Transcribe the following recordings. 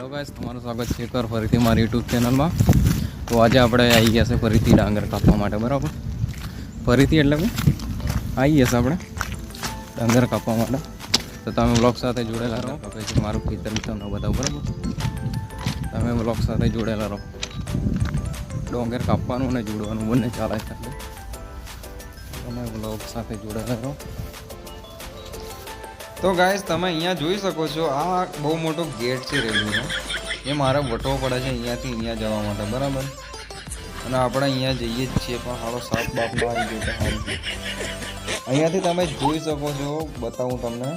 Hello guys તમારું સ્વાગત છે એકવાર ફરીથી મારી યુટ્યુબ ચેનલમાં તો આજે આપણે આવી ગયા છે ફરીથી ડાંગર કાપવા માટે, બરાબર? ફરીથી એટલે કે આવી ગયા છે આપણે ડાંગર કાપવા માટે. તો તમે બ્લોગ સાથે જોડેલા રહો હવે છે મારું ખેતર તમને બતાવું, બરાબર? તમે બ્લોગ સાથે જોડેલા રહો. ડોંગર કાપવાનું અને જોડવાનું બંને ચાલે છે. તમે બ્લોગ સાથે જોડેલા રહો. તો ગાઈસ તમે અહીંયા જોઈ શકો છો, આ બહુ મોટો ગેટ છે રેલવેનો એ મારે વટવો પડે છે અહીંયાથી અહીંયા જવા માટે, બરાબર? અને આપણે અહીંયા જઈએ જ છીએ, પણ હાલો સાત બાપમાં આવી ગયો અહીંયાથી તમે જોઈ શકો છો, બતાવું તમને.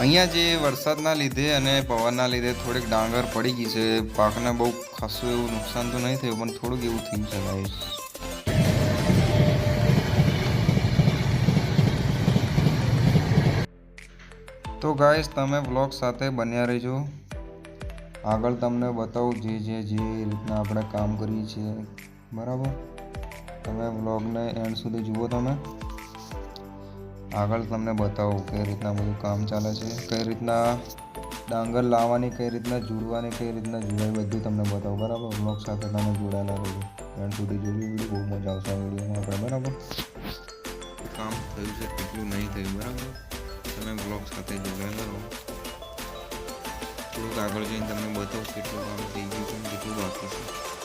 અહીંયા જે વરસાદના લીધે અને પવનના લીધે થોડીક ડાંગર પડી ગઈ છે. પાકને બહુ ખાસું એવું નુકસાન તો નહીં થયું, પણ થોડુંક એવું થયું છે ગાઈસ તો ગાઈસ તમે બ્લોગ સાથે બન્યા રહેજો. આગળ તમને બતાવું જે જે જે રીતના આપણે કામ કરીએ છીએ. બરાબર? તમે બ્લોગને એન્ડ સુધી જુઓ તમે. આગળ તમને બતાવું કઈ રીતના બધું કામ ચાલે છે, કઈ રીતના ડાંગર લાવવાની, કઈ રીતના જોડવાની કઈ રીતના જોડાય બધું તમને બતાવું. બરાબર? બ્લોગ સાથે તમે જોડાયેલા રહેજો. એન્ડ સુધી જોજો બહુ મજા આવશે આપણે. બરાબર? કામ થયું છે, કેટલું નહીં થયું. બરાબર? તમે બ્લોગ સાથે જોડાયેલા રહો. થોડુંક આગળ જઈને તમને બતાવું કેટલું કામ થઈ ગયું છે કેટલું બાકી છે.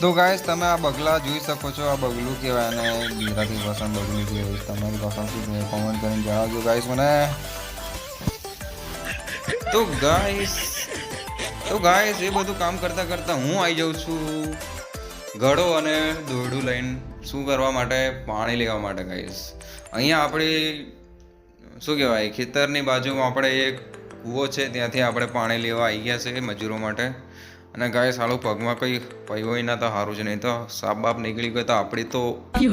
તો ગાઈસ તમે આ બગલા જોઈ શકો છો, આ બગલું કહેવાય અને ગુજરાતી પસંદ બગલું કહેવાય. તમારી પસંદ શું કોમેન્ટ કરીને જણાવજો ગાઈસ મને. તો ગાઈસ તો ગાઈસ એ બધું કામ કરતા કરતા હું આવી જાઉં છું. ઘડો અને દોરડું લઈને શું કરવા માટે? પાણી લેવા માટે ગાઈસ અહીંયા આપણે, શું કહેવાય, ખેતરની બાજુમાં આપણે એક કૂવો છે, ત્યાંથી આપણે પાણી લેવા આવી ગયા છે મજૂરો માટે. અને ગાય સાળું પગમાં કંઈ પૈયો હોય ના તો સારું છે નહીં તો સાપ બાપ નીકળી ગયો તો આપણે તો એ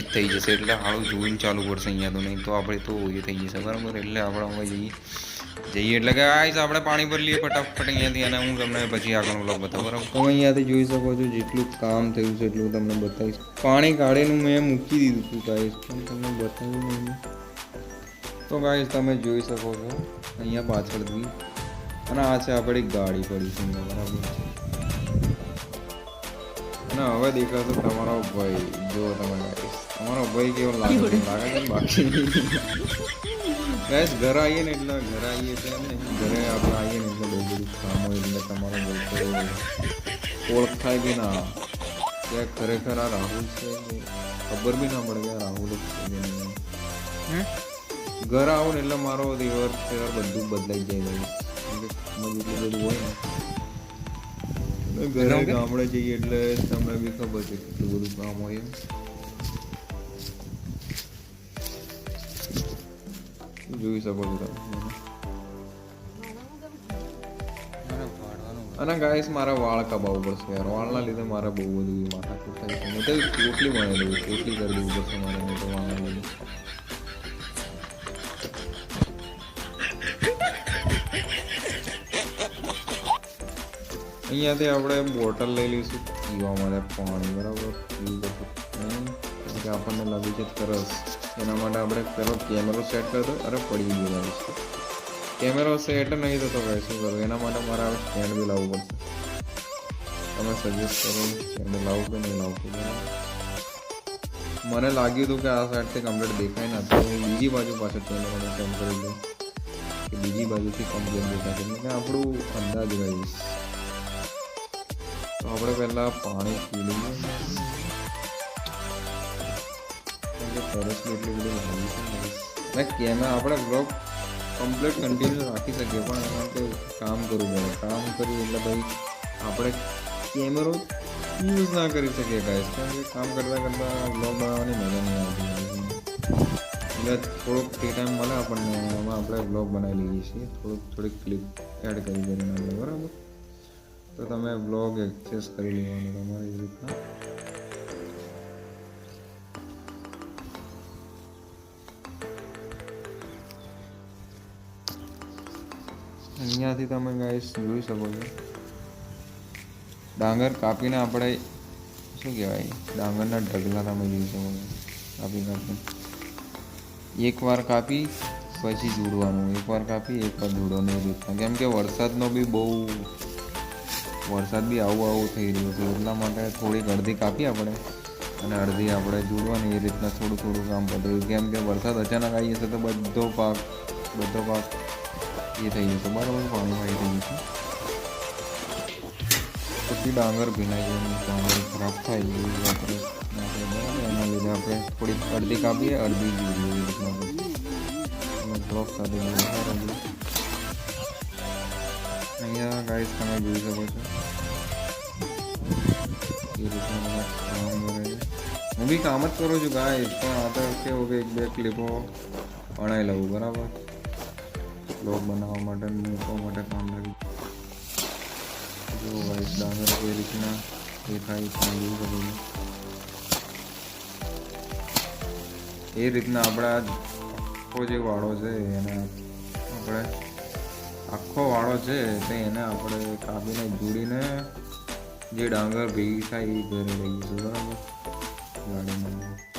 જ થઈ જશે. એટલે સારું જોઈને ચાલુ પડશે અહીંયા તો નહીં તો આપણે તો એ થઈ જશે બરાબર? એટલે આપણે હવે જઈએ. જઈએ એટલે કે આવીશ આપણે પાણી ભરી લઈએ ફટાફટ અહીંયાથી અને હું તમને પછી આગળનો બ્લોગ બતાવું. બરાબર? તમે અહીંયાથી જોઈ શકો છો જેટલું કામ થયું છે એટલું તમને બતાવીશ. પાણી કાઢીને મેં મૂકી દીધું હતું ગાઈસ પણ તમને બતાવ્યું નહીં. તો ગાઈસ તમે જોઈ શકો છો અહીંયા પાછળથી. અને આ છે આપણી ગાડી પડી છે બરાબર છે. અને હવે દેખાશે તમારો ભાઈ જો તમે. તમારો ભાઈ કેવો લાગે લાગે છે બાકી ગાઈસ ઘરે આવીએ ને એટલે ઘરે આવીએ છે ને ઘરે આપણે આવીએ ને એટલે બહુ બધું કામ હોય એટલે તમારો ભાઈ તો ઓળખાય કે ના. કે ખરેખર આ રાહુલ છે ખબર બી ના પડે કે આ રાહુલ જ છે ઘરે આવું ને એટલે મારો દિવસ બધું બદલાઈ જાય guys. કેમ કે કામ? જ એટલું બધું હોય ને ઘરે ગામડે જઈએ એટલે તમને બી ખબર છે કેટલું બધું કામ હોય જોઈ શકો છો તમે? અને ગાઈસ મારા વાળ કપાવવું પડશે યાર. વાળના લીધે મારે બહુ બધું માથા થાય છે. પોટલી બનાવી દઉં પોટલી કરી દેવું પડશે મારે. મોટો વાળના લીધે. અહીંયાથી આપણે બોટલ લઈ લઈશું. પીવા માટે પાણી, બરાબર? પીવું કે આપણને લાગે છે તરસ. એના માટે આપણે પેલો કેમેરો સેટ કર્યો અરે પડી ગયો ગાઈસ કેમેરો સેટ નહીં થતો ભાઈ, શું કરું? એના માટે મારે આ સ્ટેન્ડ બી લાવવું પડશે. તમે સજેસ્ટ કરો સ્ટેન્ડ લાવું કે નહીં લાવું મને લાગ્યું હતું કે આ સાઈડથી કમ્પ્લીટ દેખાય ના. તો હું બીજી બાજુ પાછળ કેમેરાને સેન્ડ કરી દઉં કે બીજી બાજુથી કમ્પ્લીટ દેખાશે કે આપણું અંદાજ રહીશ તો આપણે પહેલાં પાણી પી લઈએ. બી એટલી બધી ને. ને કેમેરા આપણે બ્લોગ કમ્પ્લીટ કન્ટિન્યુ રાખી શકીએ, પણ એમાં માટે કામ કરવું પડે. કામ કર્યું એટલે ભાઈ આપણે કેમેરો યુઝ ના કરી શકીએ ગાઈસ કારણ કે કામ કરતાં કરતાં બ્લોગ બનાવવાની મજા નહીં આવતી એટલે થોડોક ફ્રી ટાઈમ મળે આપણને, એમાં આપણે બ્લોગ બનાવી લઈએ છીએ. થોડુંક, થોડીક ક્લિપ એડ કરી કરીને બરાબર? તો તમે બ્લોગ એક્સેસ કરી લેવાનું તમારી રીતના અહીંયાથી તમે ગાઈસ જોઈ શકો છો. ડાંગર કાપીને આપણે શું કહેવાય? ડાંગરના ઢગલા તમે જોઈ શકો છો. કાપી કાપી. એકવાર કાપી, પછી જોડવાનું. એકવાર કાપી એકવાર જોડવાનું. રીતના કેમ કે વરસાદનો બી બહુ વરસાદ બી આવું આવું થઈ રહ્યું છે. એટલા માટે થોડીક અડધી કાપી આપણે અને અડધી આપણે જોડવાની એ રીતના થોડું થોડું કામ પતું કેમ કે વરસાદ અચાનક આવી જશે તો બધો પાક બધો પાક એ થઈ જશે. બરાબર પાણી વાળી થઈ જશે પછી ડાંગર ભીનાઈ જાય ડાંગર ખરાબ થાય એવું આપણે નાખીએ બરાબર. એના લીધે આપણે થોડીક અડધી કાપીએ, અડધી જોડીએ. એ રીતના પછી અને બ્લોક સાથે બહાર આવીએ. અહીંયા ગાઈસ તમે જોઈ શકો છો. એ રીતના હું બી કામ જ કરું છું ગાઈસ પણ આ તો કેવું કે એક બે ક્લિપો અણાઈ લઉં, બરાબર? બ્લોગ બનાવવા માટે મૂકવા માટે કામ લાગી જો ગાઈસ ડાંગર એ રીતના દેખાય તમે જોઈ શકો છો. એ રીતના આપણા જે વાળો છે, એને આપણે આખો વાળો છે તો એને આપણે કાપીને જોડીને જે ડાંગર ભેગી થાય એ ઘરે લઈ જઈશું બરાબર? ગાડીમાં.